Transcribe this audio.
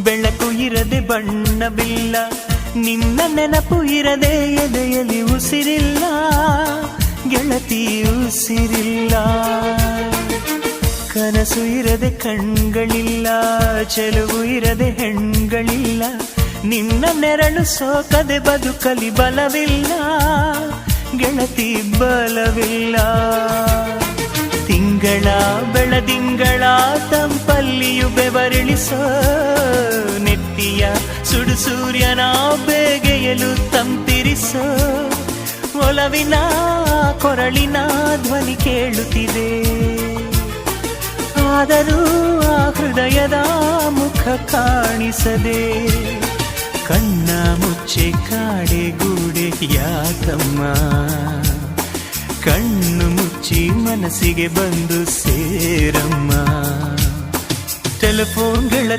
ಬೆಳಕು ಇರದೆ ಬಣ್ಣವಿಲ್ಲ, ನಿನ್ನ ನೆನಪು ಇರದೆ ಎದೆಯಲ್ಲಿ ಉಸಿರಿಲ್ಲ, ಗೆಳತಿ ಉಸಿರಿಲ್ಲ. ಕನಸು ಇರದೆ ಕಣ್ಗಳಿಲ್ಲ, ಚೆಲುವು ಇರದೆ ಹೆಣ್ಗಳಿಲ್ಲ, ನಿನ್ನ ನೆರಳು ಸೋಕದೆ ಬದುಕಲಿ ಬಲವಿಲ್ಲ, ಗೆಳತಿ ಬಲವಿಲ್ಲ. ತಿಂಗಳ ಬೆಳದಿಂಗಳ ತಂಪಲ್ಲಿಯು ಬೆವರಿಳಿಸೋ ನೆತ್ತಿಯ ಸುಡು ಸೂರ್ಯನ ಬೇಗೆಯಲು ತಂಪಿರಿಸೋ ಒಲವಿನ ಕೊರಳಿನ ಧ್ವನಿ ಕೇಳುತ್ತಿದೆ. ಆದರೂ ಆ ಹೃದಯದ ಮುಖ ಕಾಣಿಸದೆ. ಕಣ್ಣ ಮುಚ್ಚೆ, ಕಾಡೆ ಗೂಡೆ, ಯಾಕಮ್ಮ? ಕಣ್ಣು ಮುಚ್ಚಿ ಮನಸ್ಸಿಗೆ ಬಂದು ಸೇರಮ್ಮ. செலுபோன்களை